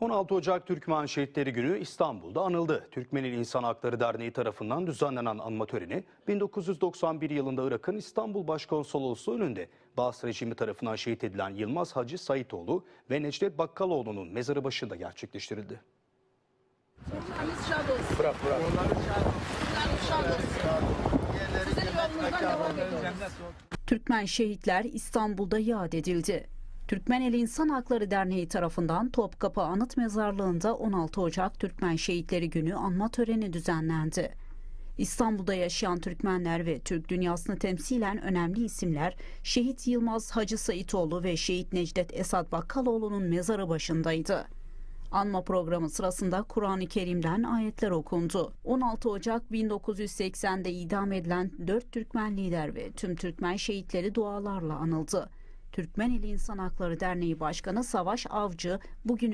16 Ocak Türkmen Şehitleri Günü İstanbul'da anıldı. Türkmen İl İnsan Hakları Derneği tarafından düzenlenen anma töreni 1991 yılında Irak'ın İstanbul Başkonsolosluğu önünde Bağız rejimi tarafından şehit edilen Yılmaz Hacı Saitoğlu ve Necdet Bakkaloğlu'nun mezarı başında gerçekleştirildi. Bırak bırak. Türkmen şehitler İstanbul'da yad edildi. Türkmen El İnsan Hakları Derneği tarafından Topkapı Anıt Mezarlığı'nda 16 Ocak Türkmen Şehitleri Günü anma töreni düzenlendi. İstanbul'da yaşayan Türkmenler ve Türk dünyasını temsilen önemli isimler Şehit Yılmaz Hacı Saitoğlu ve Şehit Necdet Esat Bakkaloğlu'nun mezarı başındaydı. Anma programı sırasında Kur'an-ı Kerim'den ayetler okundu. 16 Ocak 1980'de idam edilen 4 Türkmen lider ve tüm Türkmen şehitleri dualarla anıldı. Türkmen İl İnsan Hakları Derneği Başkanı Savaş Avcı bugün